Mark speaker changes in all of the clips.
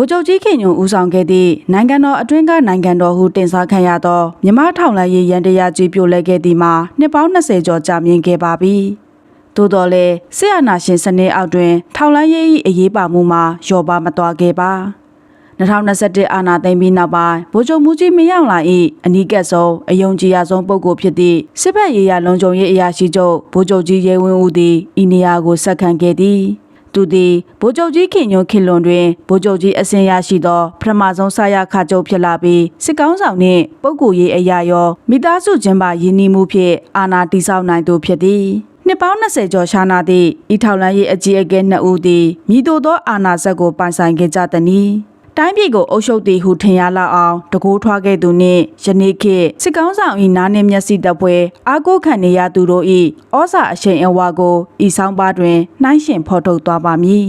Speaker 1: ဗိုလ်ချုပ်ကြီးခင်ညွန်ဦးဆောင်ခဲ့သည့်နိုင်ငံတော်အတွင်းကနိုင်ငံတော်ဟုတင်စားခံရသောမြမထောင်လိုင်းရေးရန်တရားကြီးပြိုလဲခဲ့သည်မှာနှစ်ပေါင်း20ကျော်ကြာမြင့်ခဲ့ပါပြီ။သို့တော်လည်းဆရာနာရှင်စနစ်အောက်တွင်ထောင်လိုင်းရေး၏အရေးပါမှုမှာလျော့ပါမသွားခဲ့ပါ။2021အာဏာသိမ်းပြီးနောက်ပိုင်းဗိုလ်ချုပ်မှုကြီးမင်းအောင်လှိုင်၏အနီးကပ်ဆုံးအယုံကြည်ရဆုံးပုဂ္ဂိုလ်ဖြစ်သည့်စစ်ဘက်ရေးရလုံခြုံရေးအရာရှိချုပ်ဗိုလ်ချုပ်ကြီးရဲဝင်းဦးသည်ဤနေရာကိုဆက်ခံခဲ့သည်။ သူသည်ဗိုလ်ချုပ်ကြီးခင်ညွန့်ခင်လွန်တွင်ဗိုလ်ချုပ်ကြီးအစင်ရရှိသောပထမဆုံးဆရာခါချုပ်ဖြစ်လာပြီးစစ်ကောင်းဆောင်နှင့်ပုဂ္ဂိုလ်ရေးအရာရောမိသားစုချင်းပါရင်းနှီးမှုဖြင့်အာဏာတည်ဆောက်နိုင်သူဖြစ်သည်။နှစ်ပေါင်း20ကျော်ရှားနာသည့်ဤထောက်လန်းရေးအကြီးအကဲနှစ်ဦးသည်မိတို့သောအာဏာစက်ကိုပိုင်ဆိုင်ခဲ့ကြသည်။ တိုင်းပြည်ကိုအုပ်ချုပ်သည်ဟုထင်ရလောက်အောင်တကိုးထွားခဲ့သူနှင့်ယနေ့ခေတ်စစ်ကောင်းဆောင်၏နားနှင့်မျက်စိတပ်ပွဲအာကိုခံနေရသူတို့၏ဩဇာအရှိန်အဝါကိုဤဆောင်ပါတွင်နှိုင်းယှဉ်ဖော်ထုတ်သွားပါမည်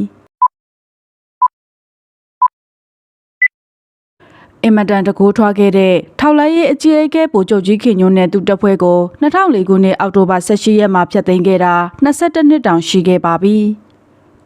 Speaker 1: အင်မတန်တကိုးထွားခဲ့တဲ့ထောက်လိုက်ရေးအကြီးအကဲဗိုလ်ချုပ်ကြီးခင်ညွန်းနဲ့သူတပ်ဖွဲ့ကို2004ခုနှစ်အောက်တိုဘာ18ရက်မှာဖျက်သိမ်းခဲ့တာ22နှစ်တောင်ရှိခဲ့ပါပြီ။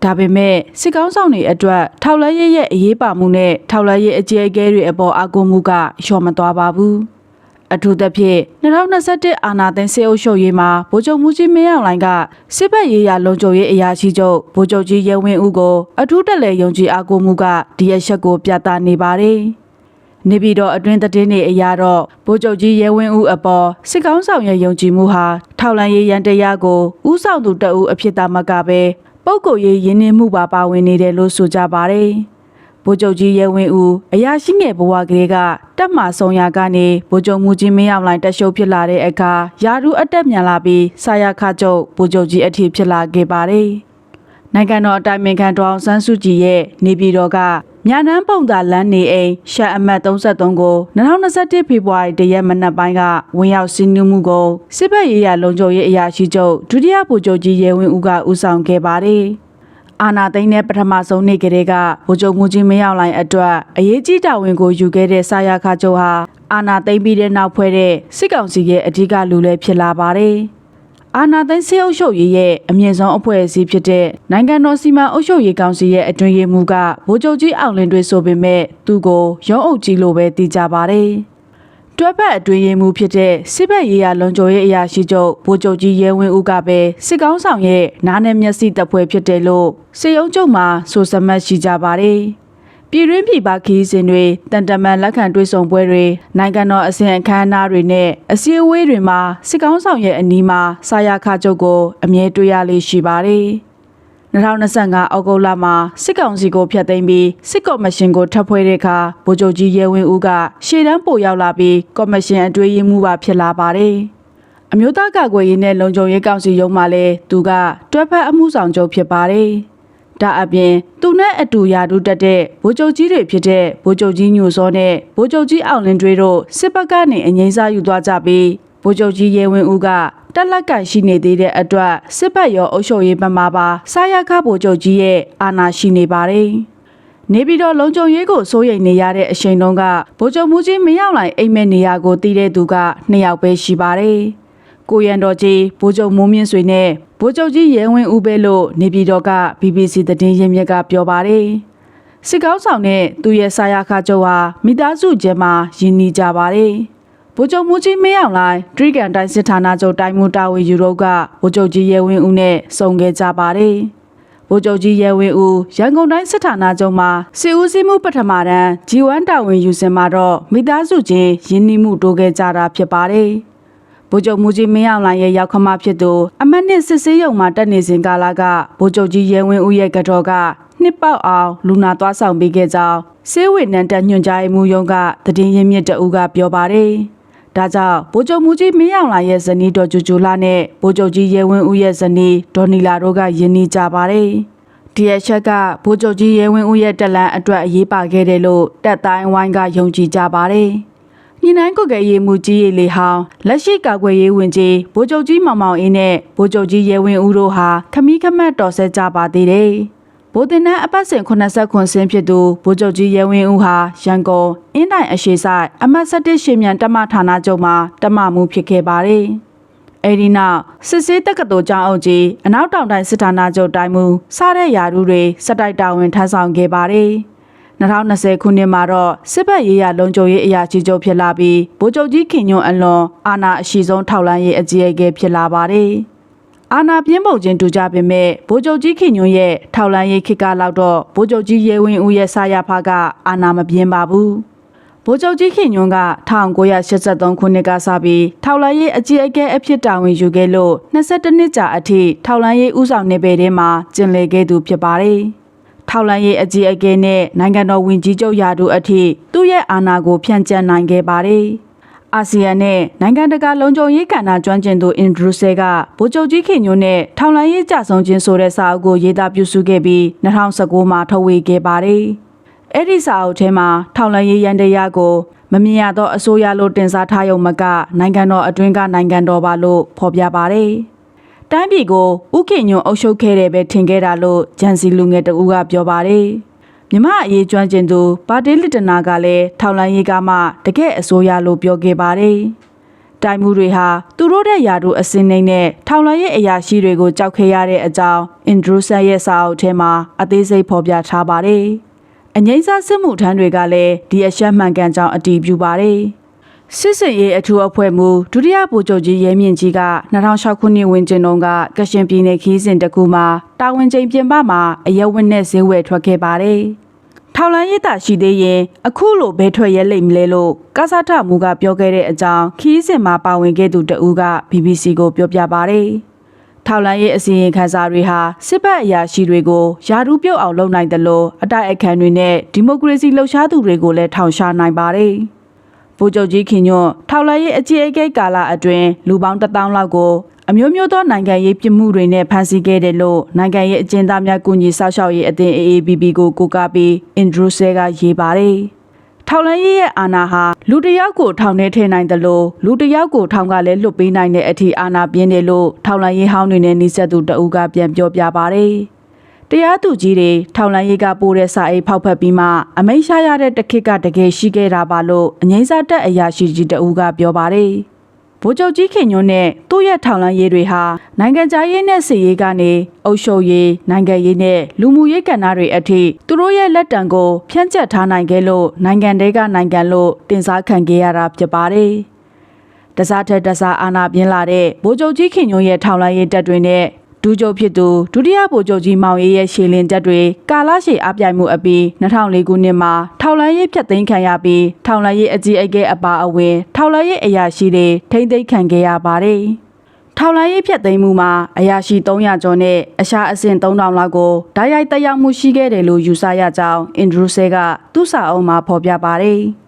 Speaker 1: ဒါပေမဲ့စစ်ကောင်းဆောင်တွေအတွက်ထောက်လိုက်ရေးရဲ့အရေးပါမှုနဲ့ထောက်လိုက်ရေးအကြီးအကဲတွေအပေါ်အကူမှုကလျှော့မသွားပါဘူး။အထူးသဖြင့်2021အာနာသိန်းစေအုပ်ချုပ်ရေးမှာဗိုလ်ချုပ်မှုကြီးမင်းအောင်လှိုင်ကစစ်ဘက်ရေးရာလုံခြုံရေးအရာရှိချုပ်ဗိုလ်ချုပ်ကြီးရဲဝင်းဦးကိုအထူးတက်လဲယုံကြည်အားကိုးမှုကဒီအချက်ကိုပြသနေပါတယ်။နေပြည်တော်အတွင်းသတင်းတွေအရတော့ဗိုလ်ချုပ်ကြီးရဲဝင်းဦးအပေါ်စစ်ကောင်းဆောင်ရဲ့ယုံကြည်မှုဟာထောက်လန်ရေးရန်တရားကိုဥဆောင်သူတအူအဖြစ်သားမကပဲ ပုဂ္ဂိုလ်ရေးရင်းနှီးမှုပါပါဝင်နေတယ်လို့ဆိုကြပါတယ်။ဗိုလ်ချုပ်ကြီးရဲဝင်းဦးအရာရှိငယ်ဘဝကလေးကတက်မှဆောင်ရာကနေဗိုလ်ချုပ်မူကြီးမင်းအောင်လှိုင်တက်ရှုပ်ဖြစ်လာတဲ့အခါယာရုအတက်မြန်လာပြီးဆာယာခချုပ်ဗိုလ်ချုပ်ကြီးအထည်ဖြစ်လာခဲ့ပါတယ်။နိုင်ငံတော်အတိုင်ပင်ခံဒေါအောင်ဆန်းစုကြည်ရဲ့နေပြည်တော်က မြနန်းပုံသာလမ်းနေအိမ်ရှမ်းအမတ်33ကို2021ဖေဖော်ဝါရီတရက်မနက်ပိုင်းကဝင်ရောက်စီးနင်းမှုကိုစစ်ဘက်ရေးရာလုံခြုံရေးအရာရှိချုပ်ဒုတိယဗိုလ်ချုပ်ကြီးရဲဝင်းဦးကဦးဆောင်ခဲ့ပါတယ်။အာနာသိန်းတဲ့ပထမဆုံးနေ့ကလေးကဗိုလ်ချုပ်မှုကြီးမင်းအောင်လှိုင်အတွက်အရေးကြီးတာဝန်ကိုယူခဲ့တဲ့ဆာယာခါချုပ်ဟာအာနာသိန်းပြီးတဲ့နောက်ဖွဲ့တဲ့စစ်ကောင်စီရဲ့အဓိကလူလဲဖြစ်လာပါတယ်။ အာနာသိန်းစေအုပ်ချုပ်ရေးရဲ့အမြင့်ဆုံးအဖွဲ့အစည်းဖြစ်တဲ့နိုင်ငံတော်စီမံအုပ်ချုပ်ရေးကောင်စီရဲ့အတွင်းရေးမှူးကဗိုလ်ချုပ်ကြီးအောင်လင်းတွေဆိုပေမဲ့သူ့ကိုရုံးအုပ်ကြီးလိုပဲသိကြပါတယ်။တွဲဖက်အတွင်းရေးမှူးဖြစ်တဲ့စစ်ဘက်ရေးရာလုံခြုံရေးအရာရှိချုပ်ဗိုလ်ချုပ်ကြီးရဲဝင်းဦးကပဲစစ်ကောင်းဆောင်ရဲ့နားနယ်မျက်စိတပ်ဖွဲ့ဖြစ်တယ်လို့စေယုံချုပ်မှာဆိုစမတ်ရှိကြပါတယ်။ ပြည်တွင်းပြည်ပခီးစဉ်တွေတန်တမန်လက်ခံတွေ့ဆုံပွဲတွေနိုင်ငံတော်အစဉ်အခမ်းအနားတွေနဲ့အစည်းအဝေးတွေမှာစစ်ကောင်းဆောင်ရဲ့အနီးမှာစာရခချုပ်ကိုအမြဲတွေ့ရလေးရှိပါတယ်။2025အောက်တိုဘာမှာစစ်ကောင်စီကိုဖျက်သိမ်းပြီးစစ်ကော်မရှင်ကိုထပ်ဖွဲ့တဲ့အခါဗိုလ်ချုပ်ကြီးရဲဝင်းဦးကရှေ့တန်းပို့ရောက်လာပြီးကော်မရှင်အတွေ့အမှုပါဖြစ်လာပါတယ်။အမျိုးသားကာကွယ်ရေးနဲ့လုံခြုံရေးကောင်စီရုံးမှလည်းသူကတွဲဖက်အမှုဆောင်ချုပ်ဖြစ်ပါတယ်။ ဒါအပြင်သူနဲ့အတူရာထူးတက်တဲ့ဗိုလ်ချုပ်ကြီးတွေဖြစ်တဲ့ဗိုလ်ချုပ်ကြီးညိုစောနဲ့ဗိုလ်ချုပ်ကြီးအောင်လင်းတွေတို့စစ်ဘက်ကနေအငိမ့်စားယူသွားကြပြီးဗိုလ်ချုပ်ကြီးရဲဝင်းဦးကတက်လက်ကန်ရှိနေသေးတဲ့အတွက်စစ်ဘက်ရောအုပ်ချုပ်ရေးဘက်မှပါစာရခဗိုလ်ချုပ်ကြီးရဲ့အာဏာရှိနေပါတယ်နေပြီးတော့လုံခြုံရေးကိုစိုးရိမ်နေရတဲ့အချိန်တုန်းကဗိုလ်ချုပ်မှုကြီးမရောက်လိုက်အိမ်မက်နေရာကိုတည်တဲ့သူကနှစ်ယောက်ပဲရှိပါတယ်။ ကိုရန်တော်ကြီးဗိုလ်ချုပ်မိုးမြင့်ဆွေနဲ့ဗိုလ်ချုပ်ကြီးရဲဝင်းဦးပဲလို့နေပြည်တော်က BBC သတင်းရင်းမြစ်ကပြောပါတယ်။စစ်ကောင်းဆောင်နဲ့သူရဲ့ဆာယာခါချုပ်ဟာမိသားစုကျဲမှာယဉ်နီးကြပါတယ်။ဗိုလ်ချုပ်မူကြီးမင်းအောင်လိုင်းဒရိကန်တိုင်းစစ်ဌာနချုပ်တိုင်းမှုတာဝန်ယူတော့ကဗိုလ်ချုပ်ကြီးရဲဝင်းဦးနဲ့စုံခဲ့ကြပါတယ်။ဗိုလ်ချုပ်ကြီးရဲဝင်းဦးရန်ကုန်တိုင်းစစ်ဌာနချုပ်မှာစစ်ဦးစီးမှုပထမတန်း G1 တာဝန်ယူစင်မှာတော့မိသားစုချင်းယဉ်နီးမှုတိုးခဲ့ကြတာဖြစ်ပါတယ်။ ဗိုလ်ချုပ်မူကြီးမင်းအောင်လှိုင်ရဲ့ရောက်ခမဖြစ်သူအမတ်နှစ်စစ်ဆေးရုံမှာတက်နေစဉ်ကာလကဗိုလ်ချုပ်ကြီးရဲဝင်းဦးရဲ့ကတော်ကနှစ်ပေါက်အောင်လူနာသွားဆောင်ပေးခဲ့ကြောင်းစေဝေနန်းတက်ညွှန်ကြားမှုရုံးကသတင်းရင်းမြစ်တအူးကပြောပါတယ်။ဒါကြောင့်ဗိုလ်ချုပ်မူကြီးမင်းအောင်လှိုင်ရဲ့ဇနီးတော်ကျူကျူလာနဲ့ဗိုလ်ချုပ်ကြီးရဲဝင်းဦးရဲ့ဇနီးဒေါ်နီလာတို့ကယဉ်နီးကြပါတယ်။ဒီအချက်ကဗိုလ်ချုပ်ကြီးရဲဝင်းဦးရဲ့တက်လန်အတွက်အရေးပါခဲ့တယ်လို့တက်တိုင်းဝိုင်းကယုံကြည်ကြပါတယ်။ ညနှိုင်းကွက်ကရေးမှုကြီးရေးလေဟောင်းလက်ရှိကာကွယ်ရေးဝင်ကြီးဗိုလ်ချုပ်ကြီးမောင်မောင်အင်းနဲ့ဗိုလ်ချုပ်ကြီးရဲဝင်းဦးတို့ဟာခမီးခမတ်တော်ဆက်ကြပါသေးတယ်။ဗိုလ်တင်နှန်းအပတ်စဉ်80ခွန်ဆင်းဖြစ်သူဗိုလ်ချုပ်ကြီးရဲဝင်းဦးဟာရန်ကုန်အင်းတိုင်အရှိဆိုင်အမတ်17ရှင်မြန်တမဌာနချုပ်မှာတမမှုဖြစ်ခဲ့ပါတယ်။အဲဒီနောက်စစ်စေးတက္ကသိုလ်ကျောင်းအုပ်ကြီးအနောက်တောင်တိုင်းစစ်ဌာနချုပ်တိုင်းမူစတဲ့ယာရုတွေစက်တိုက်တာဝန်ထမ်းဆောင်ခဲ့ပါတယ်။ 2020ခုနှစ်မှာတော့စစ်ဘက်ရေးရလုံခြုံရေးအရာရှိချုပ်ဖြစ်လာပြီးဗိုလ်ချုပ်ကြီးခင်ညွန့်အလွန်အာဏာအရှိဆုံးထောက်လှမ်းရေးအကြီးအကဲဖြစ်လာပါတယ်။အာဏာပြင်းပုံချင်းတူကြပေမဲ့ဗိုလ်ချုပ်ကြီးခင်ညွန့်ရဲ့ထောက်လှမ်းရေးခေတ်ကလောက်တော့ဗိုလ်ချုပ်ကြီးရဲဝင်းဦးရဲ့ဆာရဖကအာဏာမပြင်းပါဘူး။ဗိုလ်ချုပ်ကြီးခင်ညွန့်က1983ခုနှစ်ကစပြီးထောက်လိုင်းရေးအကြီးအကဲအဖြစ်တာဝန်ယူခဲ့လို့22နှစ်ကြာအထိထောက်လိုင်းရေးဥဆောင်နေပေထဲမှာကျင်လည်ခဲ့သူဖြစ်ပါတယ်။ ထောက်လိုင်းရေးအကြီးအကဲနဲ့နိုင်ငံတော်ဝင်ကြီးချုပ်ရာထူးအထိသူ့ရဲ့အာဏာကိုဖြန့်ကျက်နိုင်ခဲ့ပါတယ်။အာဆီယံနဲ့နိုင်ငံတကာလုံခြုံရေးကဏ္ဍကျွမ်းကျင်သူအင်ဒရူဆဲကဗိုလ်ချုပ်ကြီးခင်ညွန့်နဲ့ထောက်လိုင်းရေးကြဆုံးခြင်းဆိုတဲ့စာအုပ်ကိုရေးသားပြုစုခဲ့ပြီး2019မှာထုတ်ဝေခဲ့ပါတယ်။အဲ့ဒီစာအုပ်ထဲမှာထောင်လန်ရေးရန်တရားကိုမမြင်ရသောအစိုးရလို့တင်စားထားရုံမကနိုင်ငံတော်အတွင်းကနိုင်ငံတော်ပါလို့ဖော်ပြပါတယ်။ တိုင်းပြည်ကိုဥခင်ညွန်အုပ်ချုပ်ခဲ့တယ်ပဲထင်ခဲ့တာလို့ဂျန်စီလူငယ်တဦးကပြောပါတယ်။မြမအရေးကျွမ်းကျင်သူပါတီလစ်တနာကလည်းထောင်လန်ရေးကမှတကယ့်အစိုးရလို့ပြောခဲ့ပါတယ်။တိုင်မှုတွေဟာသူတို့တဲ့ယာတို့အစင်းနှိမ့်နဲ့ထောင်လရဲ့အရာရှိတွေကိုကြောက်ခဲ့ရတဲ့အကြောင်းအင်ဒရူဆန်ရဲ့စာအုပ်ထဲမှာအသေးစိတ်ဖော်ပြထားပါတယ်။အငိမ့်စားစစ်မှုထမ်းတွေကလည်းဒီအရှက်မှန်ကန်ကြောင်းအတည်ပြုပါတယ်။ စစ်စင်ရေးအထူးအဖွဲ့မှူးဒုတိယဗိုလ်ချုပ်ကြီးရဲမြင့်ကြီးက2006ခုနှစ်ဝင်ကျင်တုန်းကကရှင်ပြည်နယ်ခီးစဉ်တစ်ခုမှာတာဝန်ချိန်ပြင်ပမှာအရက်ဝတ်နဲ့ဈေးဝယ်ထွက်ခဲ့ပါတယ်။ထောင်လိုင်းရည်တာရှိသေးရင်အခုလိုဘဲထွက်ရဲလိမ့်မလဲလို့ကစားထမှုကပြောခဲ့တဲ့အကြောင်းခီးစင်မှာပါဝင်ခဲ့သူတဦးက BBC ကိုပြောပြပါဗျ။ထောက်လန်းရေးအစီရင်ခံစာတွေဟာစစ်ဘက်အရာရှိတွေကိုယာဒူးပြုတ်အောင်လုပ်နိုင်တယ်လို့အတိုက်အခံတွေနဲ့ဒီမိုကရေစီလှုပ်ရှားသူတွေကိုလည်းထောင်ရှားနိုင်ပါတယ်။ ဗိုလ်ချုပ်ကြီးခင်ညွန့်ထောက်လန်းရေးအကြီးအကဲကာလအတွင်းလူပေါင်းတစ်တောင်းလောက်ကိုအမျိုးမျိုးသောနိုင်ငံရေးပြစ်မှုတွေနဲ့ဖမ်းဆီးခဲ့တယ်လို့နိုင်ငံရေးအကျဉ်းသားများကူညီဆောက်ရှောက်ရေးအသင်း AABB ကိုကိုးကားပြီးအင်ဒရူဆဲကရေးပါတယ်။ထောင်လန်းရေးရဲ့အာဏာဟာလူတစ်ယောက်ကိုထောင်ထဲထည့်နိုင်တယ်လို့လူတစ်ယောက်ကိုထောင်ကလည်းလွတ်ပေးနိုင်တဲ့အထိအာဏာပြင်းတယ်လို့ထောင်လန်းရေးဟောင်းတွေနဲ့နှိစက်သူတအူးကပြန်ပြောပြပါဗျ။ တရားသူကြီးတွေထောင်လန်းရေးကပို့တဲ့စာအိတ်ဖောက်ဖက်ပြီးမှအမိန့်ရှာရတဲ့တစ်ခေတ်ကတကယ်ရှိခဲ့တာပါလို့အငိမ့်စားတက်အရာရှိကြီးတအူးကပြောပါတယ်။ဗိုလ်ချုပ်ကြီးခင်ညွန့်နဲ့သူ့ရဲ့ထောင်လန်းရေးတွေဟာနိုင်ငံခြားရေးနဲ့စစ်ရေးကနေအုပ်ချုပ်ရေးနိုင်ငံရေးနဲ့လူမှုရေးကဏ္ဍတွေအထိသူတို့ရဲ့လက်တံကိုဖြန့်ကျက်ထားနိုင်ခဲ့လို့နိုင်ငံတွေကနိုင်ငံလို့တင်စားခံခဲ့ရတာဖြစ်ပါတယ်။တစားထက်တစားအာဏာပြင်းလာတဲ့ဗိုလ်ချုပ်ကြီးခင်ညွန့်ရဲ့ထောင်လိုင်းရေးတပ်တွေနဲ့ ဒူးချုပ်ဖြစ်သူဒုတိယဗိုလ်ချုပ်ကြီးမောင်ရေးရဲ့ရှေလင်တပ်တွေကာလရှည်အပြိုင်မှုအပြီး2004ခုနှစ်မှာထောင်လိုင်းရေးဖျက်သိမ်းခံရပြီးထောင်လိုင်းရေးအကြီးအကဲအပါအဝင်ထောင်လိုင်းရေးအရာရှိတွေထိမ့်သိမ်းခံခဲ့ရပါတယ်။ထောင်လိုင်းရေးဖျက်သိမ်းမှုမှာအရာရှိ300ကျော်နဲ့အရှာအဆင့်3000လောက်ကိုဓာတ်ရိုက်တက်ရောက်မှုရှိခဲ့တယ်လို့ယူဆရကြောင်းအင်ဒရူဆဲကသူ့စာအုပ်မှာဖော်ပြပါတယ်။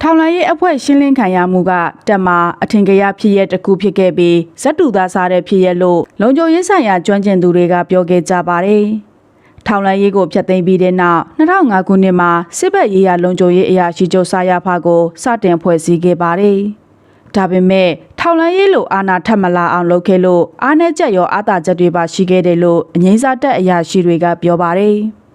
Speaker 1: ထောင်လိုင်းရေးအဖွဲ့ရှင်းလင်းခံရမှုကတက်မှာအထင်ကြီးဖြစ်ရတစ်ခုဖြစ်ခဲ့ပြီးဇက်တူသားစားတဲ့ဖြစ်ရလို့လုံခြုံရေးဆိုင်ရာကျွမ်းကျင်သူတွေကပြောခဲ့ကြပါတယ်။ထောင်လိုင်းရေးကိုဖျက်သိမ်းပြီးတဲ့နောက်2005ခုနှစ်မှာစစ်ဘက်ရေးရာလုံခြုံရေးအရာရှိချုပ်စာရဖကိုစတင်ဖွဲ့စည်းခဲ့ပါတယ်။ဒါပေမဲ့ထောင်လိုင်းရေးလိုအာဏာထပ်မလာအောင်လုပ်ခဲ့လို့အားနည်းချက်ရောအာသာချက်တွေပါရှိခဲ့တယ်လို့အငိမ့်စားတက်အရာရှိတွေကပြောပါတယ်။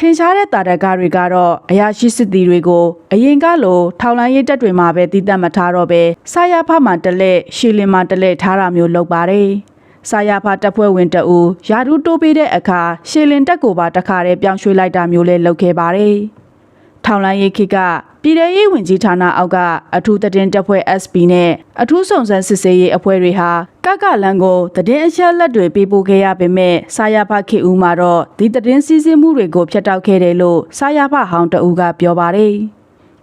Speaker 1: ထင်ရှားတဲ့တာရကတွေကတော့အရာရှိစစ်သည်တွေကိုအရင်ကလိုထောင်လိုင်းရေးတက်တွေမှာပဲတည်တတ်မထားတော့ပဲစာရဖမှတလက်ရှီလင်မှတလက်ထားတာမျိုးလုပ်ပါတယ်။စာရဖတပ်ဖွဲ့ဝင်တအူယာဒူးတိုးပေးတဲ့အခါရှီလင်တက်ကိုပါတခါတည်းပြောင်းရွှေ့လိုက်တာမျိုးလည်းလုပ်ခဲ့ပါတယ်။ထောင်လိုင်းရေးခေတ်က ပြည်ထရေးဝင်ကြီးဌာနအောက်ကအထူးသတင်းတပ်ဖွဲ့ SP နဲ့အထူးစုံစမ်းစစ်ဆေးရေးအဖွဲ့တွေဟာကကလန်ကိုသတင်းအချက်လက်တွေပေးပို့ခဲ့ရပေမဲ့စာရဖခေဦးမှာတော့ဒီသတင်းစည်းစိမ်မှုတွေကိုဖျက်တောက်ခဲ့တယ်လို့စာရဖဟောင်းတအူးကပြောပါတယ်။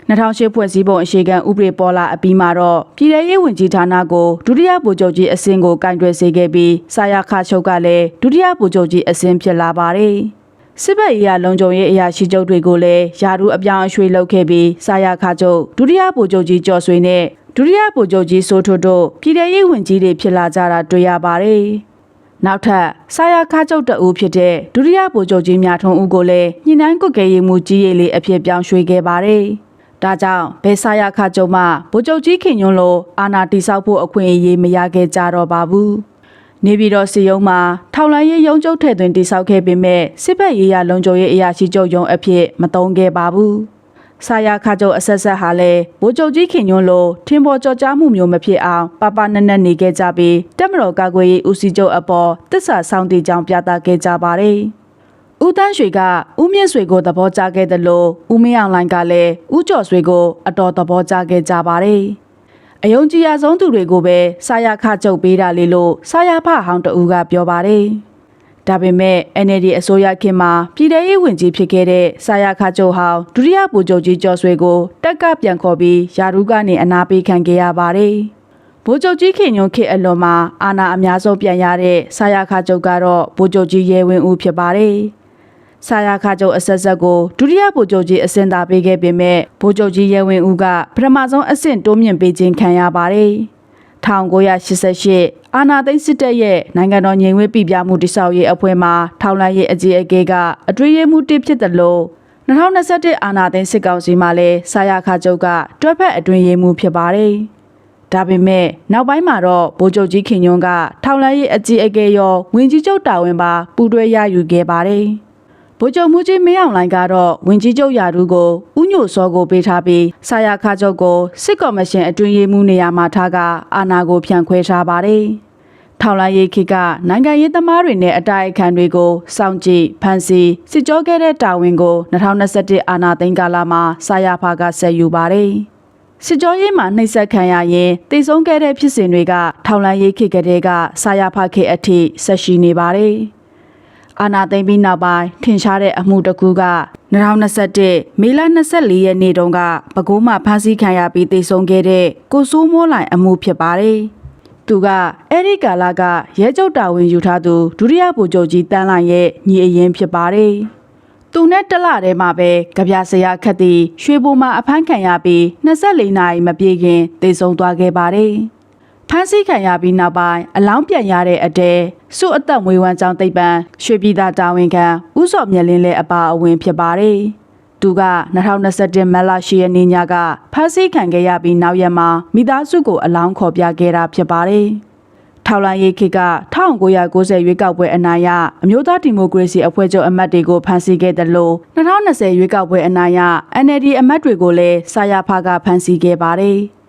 Speaker 1: 2008ဖွဲ့စည်းပုံအခြေခံဥပဒေပေါ်လာအပြီးမှာတော့ပြည်ထရေးဝင်ကြီးဌာနကိုဒုတိယဗိုလ်ချုပ်ကြီးအဆင့်ကိုကင်တွယ်စေခဲ့ပြီးစာရခချုပ်ကလည်းဒုတိယဗိုလ်ချုပ်ကြီးအဆင့်ဖြစ်လာပါတယ်။ စစ်ဘက်ရေးရလုံခြုံရေးအရာရှိချုပ်တွေကိုလည်းယာဒူးအပြောင်းအရွှေ့လုပ်ခဲ့ပြီးစာရခချုပ်ဒုတိယဗိုလ်ချုပ်ကြီးကျော်ဆွေနဲ့ဒုတိယဗိုလ်ချုပ်ကြီးစိုးထွတ်တို့ပြည်ထရေးဝင်ကြီးတွေဖြစ်လာကြတာတွေ့ရပါတယ်။နောက်ထပ်ဆာယာခါကျုတ်တအူးဖြစ်တဲ့ဒုတိယဗိုလ်ချုပ်ကြီးမြထွန်းဦးကိုလည်းညှိနှိုင်းကွက်ကဲရေးမှုကြီးရေးလေးအဖြစ်ပြောင်းရွှေ့ခဲ့ပါတယ်။ဒါကြောင့်ဘယ်ဆာယာခါကျုတ်မှဗိုလ်ချုပ်ကြီးခင်ညွန်းလိုအာနာတိဆောက်ဖို့အခွင့်အရေးမရခဲ့ကြတော့ပါဘူး။ နေပြည်တော်စီယုံမှာထောင်လိုင်းရေးရုံးချုပ်ထဲတွင်တိဆောက်ခဲ့ပေမဲ့စစ်ဘက်ရေးရလုံခြုံရေးအရာရှိချုပ်ရုံးအဖြစ်မသုံးခဲ့ပါဘူး။ဆာယာခါကျုပ်အဆက်ဆက်ဟာလည်းဗိုလ်ချုပ်ကြီးခင်ညွန်းလိုထင်ပေါ်ကျော်ကြားမှုမျိုးမဖြစ်အောင်ပပနက်နက်နေခဲ့ကြပြီးတက်မတော်ကာကွယ်ရေးဦးစီးချုပ်အပေါ်တစ္ဆာဆောင်တည်ကြောင်းပြသခဲ့ကြပါတယ်။ဦးတန်းရွှေကဦးမြင့်ဆွေကိုသဘောကျခဲ့တယ်လို့ဦးမင်းအောင်လိုင်ကလည်းဦးကျော်ဆွေကိုအတော်သဘောကျခဲ့ကြပါတယ်။ အယုံကြည်ရဆုံးသူတွေကိုပဲစာရခချုပ်ပေးတာလေလို့စာရဖဟောင်းတဦးကပြောပါတယ်။ဒါပေမဲ့ NLD အစိုးရခေတ်မှာပြည်ထရေးဝင်ကြီးဖြစ်ခဲ့တဲ့စာရခချုပ်ဟောင်းဒုတိယဗိုလ်ချုပ်ကြီးကျော်ဆွေကိုတက်ကပြန်ခေါ်ပြီးယာရုကနေအနာပေးခံခဲ့ရပါတယ်။ဗိုလ်ချုပ်ကြီးခင်ညွန့်ခေတ်အလွန်မှာအာဏာအများဆုံးပြန်ရတဲ့ဆာယာခချုပ်ကတော့ဗိုလ်ချုပ်ကြီးရဲဝင်းဦးဖြစ်ပါတယ်။ ဆာယာခချုပ်အဆက်ဆက်ကိုဒုတိယဗိုလ်ချုပ်ကြီးအဆင့်သာပေးခဲ့ပေမဲ့ဗိုလ်ချုပ်ကြီးရဲဝင်းဦးကပထမဆုံးအဆင့်တိုးမြင့်ပေးခြင်းခံရပါတယ်။1988အာနာသိန်းစစ်တပ်ရဲ့နိုင်ငံတော်ညီညွတ်ပြည်ပြမှုတိဆောက်ရေးအဖွဲ့မှထောင်လိုင်းရေးအကြီးအကဲကအတွေ့အမှုတစ်ဖြစ်တယ်လို့2021အာနာသိန်းစစ်ကောင်စီမှလည်းဆာယာခချုပ်ကတွဲဖက်အတွင်းရေးမှုဖြစ်ပါတယ်။ဒါပေမဲ့နောက်ပိုင်းမှာတော့ဗိုလ်ချုပ်ကြီးခင်ညွန်းကထောင်လိုင်းရေးအကြီးအကဲရောဝင်ကြီးချုပ်တာဝန်ပါပူးတွဲရယူခဲ့ပါတယ်။ ဗိုလ်ချုပ်မှုကြီးမင်းအောင်လှိုင်ကတော့ဝင်ကြီးချုပ်ရာထူးကိုဥညိုစောကိုပေးထားပြီးဆာယာခချုပ်ကိုစစ်ကော်မရှင်အတွင်းရေးမှူးနေရာမှာထားကအာဏာကိုဖြန့်ခွဲထားပါတယ်။ထောင်လိုင်းရေးခေတ်ကနိုင်ငံရေးသမားတွေနဲ့အတိုက်အခံတွေကိုစောင့်ကြည့်ဖန်ဆီးစစ်ကြောခဲ့တဲ့တာဝန်ကို2021အာဏာသိမ်းကာလမှာစာရဖာကဆက်ယူပါတယ်။စစ်ကြောရေးမှာနှိပ်စက်ခံရရင်တိတ်ဆုံးခဲ့တဲ့ဖြစ်စဉ်တွေကထောင်လန်းရေးခေတ်ကလေးကဆာယာဖခေတ်အထိဆက်ရှိနေပါတယ်။ အာနာသိမ့်ပြီးနောက်ပိုင်းထင်ရှားတဲ့အမှုတစ်ခုက2021မေလ24ရက်နေ့တုန်းကပဲခူးမှာဖမ်းဆီးခံရပြီးတိတ်ဆုံးခဲ့တဲ့ကိုစိုးမိုးလိုင်အမှုဖြစ်ပါတယ်။သူကအဲ့ဒီကာလကရဲကျုပ်တာဝန်ယူထားသူဒုတိယဗိုလ်ချုပ်ကြီးတန်းလိုင်ရဲ့ညီအရင်ဖြစ်ပါတယ်။သူနဲ့တလထဲမှာပဲကြပြဆရာခတ်တီရွှေဘိုမှာအဖမ်းခံရပြီး24နာရီမပြည့်ခင်တေဆုံးသွားခဲ့ပါတယ်။ ဖမ်းဆီးခံရပြီးနောက်ပိုင်းအလောင်းပြန်ရတဲ့အတဲစုအသက်မွေးဝမ်းကြောင်းသိပ္ပံရွှေပြည်သာတာဝန်ခံဥစော်မြက်လင်းလည်းအပါအဝင်ဖြစ်ပါတယ်။သူက2021မတ်လ10ရက်နေ့ညကဖမ်းဆီးခံခဲ့ရပြီးနောက်ရက်မှာမိသားစုကိုအလောင်းခေါ်ပြခဲ့တာဖြစ်ပါတယ်။ထောက်လိုင်းရေးခေတ်က1990ရွေးကောက်ပွဲအနိုင်ရအမျိုးသားဒီမိုကရေစီအဖွဲ့ချုပ်အမတ်တွေကိုဖမ်းဆီးခဲ့တယ်လို့2020ရွေးကောက်ပွဲအနိုင်ရ NLD အမတ်တွေကိုလည်းစာရဖာကဖမ်းဆီးခဲ့ပါတယ်။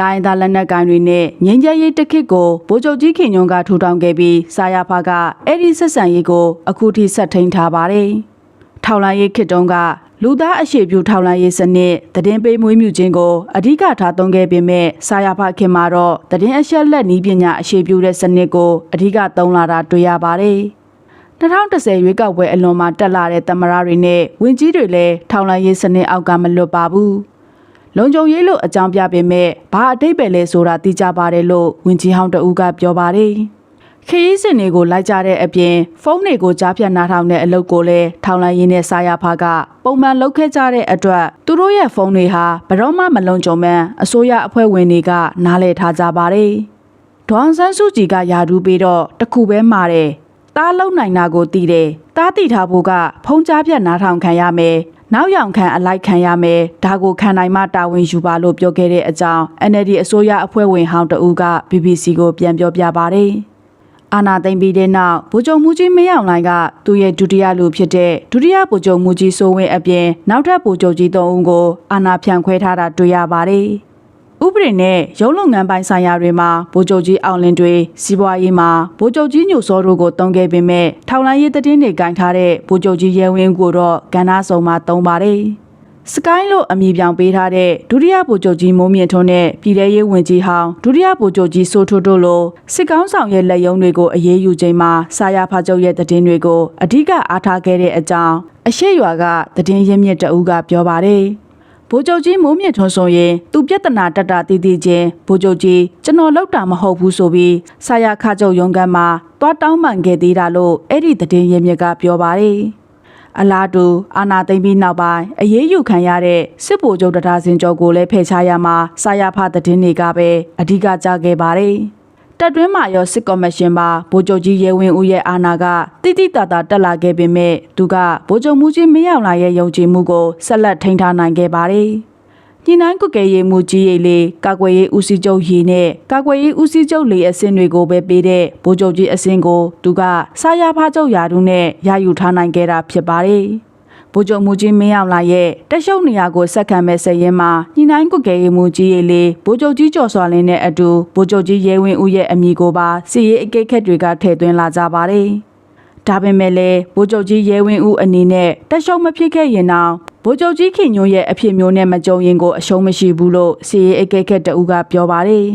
Speaker 1: တိုင်းသားလက်နက်ကိုင်တွေနဲ့ငင်းကြရေးတစ်ခေတ်ကိုဗိုလ်ချုပ်ကြီးခင်ညွန့်ကထူထောင်ခဲ့ပြီးစာရဖာကအဲ့ဒီဆက်ဆံရေးကိုအခုထိဆက်ထိန်ထားပါတယ်။ထောက်လိုင်းရေးခေတ်တုန်းကလူသားအရှိပြုထောက်လိုင်းရေးစနစ်သတင်းပေးမွေးမြူခြင်းကိုအဓိကထားသုံးခဲ့ပေမဲ့စာရဖခင်မှာတော့သတင်းအချက်လက်နည်းပညာအရှိပြုတဲ့စနစ်ကိုအဓိကသုံးလာတာတွေ့ရပါတယ်။2010ရွေးကောက်ပွဲအလွန်မှာတက်လာတဲ့သမရတွေနဲ့ဝင်ကြီးတွေလည်းထောင်လိုင်းရေးစနစ်အောက်ကမလွတ်ပါဘူး။ လုံခြုံရေးလို့အကြောင်းပြပေမဲ့ဘာအတိတ်ပဲလဲဆိုတာသိကြပါတယ်လို့ဝင်ကြီးဟောင်းတဦးကပြောပါတယ်။ခရီးစဉ်တွေကိုလိုက်ကြတဲ့အပြင်ဖုန်းတွေကိုကြားဖြတ်နားထောင်တဲ့အလုပ်ကိုလည်းထောင်လိုင်းရင်းနဲ့စာရဖာကပုံမှန်လုပ်ခဲ့ကြတဲ့အတွက်သူတို့ရဲ့ဖုန်းတွေဟာဘယ်တော့မှမလုံခြုံမှန်းအစိုးရအဖွဲ့ဝင်တွေကနားလည်ထားကြပါတယ်။ဒေါန်ဆန်းစုကြည်ကယာဒူးပြီးတော့တခုပဲမှာတယ်။ တားလုံနိုင်တာကိုသိတယ်။တားတိထားဖို့ကဖုံးကြားပြတ်နားထောင်ခံရမယ်။နောက်ယောင်ခံအလိုက်ခံရမယ်။ဒါကိုခံနိုင်မှတာဝန်ယူပါလို့ပြောခဲ့တဲ့အကြောင်း NLD အစိုးရအဖွဲ့ဝင်ဟောင်းတဦးက BBC ကိုပြန်ပြောပြပါတယ်။အာနာသိမ့်ပြီးတဲ့နောက်ဗိုလ်ချုပ်မူကြီးမင်းအောင်လှိုင်ကသူ့ရဲ့ဒုတိယလူဖြစ်တဲ့ဒုတိယဗိုလ်ချုပ်မူကြီးစိုးဝင်းအပြင်နောက်ထပ်ဗိုလ်ချုပ်ကြီး၃ဦးကိုအာနာဖြန့်ခွဲထားတာတွေ့ရပါတယ်။ ဥပဒေနဲ့ရုံးလုပ်ငန်းပိုင်းဆိုင်ရာတွေမှာဗိုလ်ချုပ်ကြီးအောင်လင်းတွေစီးပွားရေးမှာဗိုလ်ချုပ်ကြီးညိုစောတို့ကိုတုံးခဲ့ပေမဲ့ထောင်လိုင်းရေးသတင်းတွေကင်ထားတဲ့ဗိုလ်ချုပ်ကြီးရဲဝင်းကိုတော့ကဏ္ဍစုံမှာတုံးပါတယ်။စကိုင်းလို့အမည်ပြောင်ပေးထားတဲ့ဒုတိယဗိုလ်ချုပ်ကြီးမိုးမြင့်ထွန်းနဲ့ပြည်ထရေးဝင်ကြီးဟောင်းဒုတိယဗိုလ်ချုပ်ကြီးစိုးထွတ်တို့လိုစစ်ကောင်းဆောင်ရဲ့လက်ယုံတွေကိုအရေးယူချိန်မှာစာရဖာချုပ်ရဲ့တည်င်းတွေကိုအဓိကအားထားခဲ့တဲ့အကြောင်းအရှိရွာကတည်င်းရင်းမြစ်တအူးကပြောပါတယ် ဗိုလ်ချုပ်ကြီးမိုးမြင့်ထွန်းဆိုရင်သူပြဿနာတက်တာတည်တည်ချင်းဗိုလ်ချုပ်ကြီးကျွန်တော်လောက်တာမဟုတ်ဘူးဆိုပြီးစာရခချုပ်ရုံးကမ်းမှာသွားတောင်းပန်ခဲ့သေးတာလို့အဲ့ဒီတည်င်းရင်းမြစ်ကပြောပါတယ်အလားတူအာနာသိမ့်ပြီးနောက်ပိုင်းအရေးယူခံရတဲ့စစ်ဗိုလ်ချုပ်တရားစင်ကျော်ကိုလည်းဖယ်ရှားရမှာစာရဖသတင်းတွေကပဲအဓိကကြခဲ့ပါတယ်။ တက်တွင်းမှာရောစစ်ကော်မရှင်မှာဗိုလ်ချုပ်ကြီးရဲဝင်းဦးရဲ့အာဏာကတိတိတသာတက်လာခဲ့ပေမဲ့သူကဗိုလ်ချုပ်မှုကြီးမင်းအောင်လှိုင်ရဲ့ယုံကြည်မှုကိုဆက်လက်ထိန်းထားနိုင်ခဲ့ပါတယ်။ညီနိုင်ကုတ်ကဲရေးမှုကြီးရိတ်လေးကာကွယ်ရေးဦးစီးချုပ်ရေနဲ့ကာကွယ်ရေးဦးစီးချုပ်လေးအဆင့်တွေကိုပဲပေးတဲ့ဗိုလ်ချုပ်ကြီးအဆင့်ကိုသူကစာရဖားချုပ်ရာထူးနဲ့ရယူထားနိုင်ခဲ့တာဖြစ်ပါတယ်။ ဗိုလ်ချုပ်မူကြီးမင်းအောင်လှိုင်ရဲ့တက်ရှုပ်နေရာကိုဆက်ခံမဲ့စရင်မှာညီနိုင်ကုတ်ကဲရေးမှုကြီးရိတ်လေးဗိုလ်ချုပ်ကြီးကျော်စွာလင်းနဲ့အတူဗိုလ်ချုပ်ကြီးရဲဝင်းဦးရဲ့အမည်ကိုပါစီရေးအကိတ်ခက်တွေကထည့်သွင်းလာကြပါတယ်။ဒါဒါပေမဲ့လည်းဗိုလ်ချုပ်ကြီးရဲဝင်းဦးအနေနဲ့တက်ရှုံးမဖြစ်ခဲ့ရင်တော့ဗိုလ်ချုပ်ကြီးခင်ညွန့်ရဲ့အဖြစ်မျိုးနဲ့မကြုံရင်ကိုအရှုံးမရှိဘူးလို့စီရေးအကဲခက်တဦးကပြောပါတယ်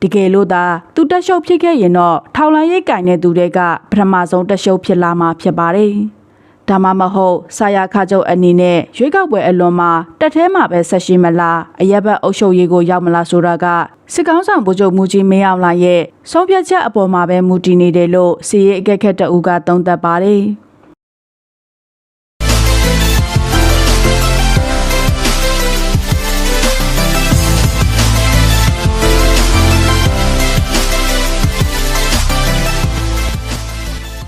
Speaker 1: တကယ်လို့သာသူတက်ရှုပ်ဖြစ်ခဲ့ရင်တော့ထောင်လိုင်းရိတ်ကင်တဲ့သူတွေကပထမဆုံးတက်ရှုပ်ဖြစ်လာမှာဖြစ်ပါတယ်။ ဒါမှမဟုတ်ဆာယာခါချုပ်အနေနဲ့ရွေးကောက်ပွဲအလွန်မှာတက်ထဲမှာပဲဆက်ရှိမလားအရက်ဘတ်အုပ်ချုပ်ရေးကိုရောက်မလားဆိုတာကစစ်ကောင်းဆောင်ဗိုလ်ချုပ်မူကြီးမင်းအောင်လှိုင်ရဲ့ဆုံးဖြတ်ချက်အပေါ်မှာပဲမူတည်နေတယ်လို့စီရေးအကဲခက်တအူးကသုံးသပ်ပါတယ်။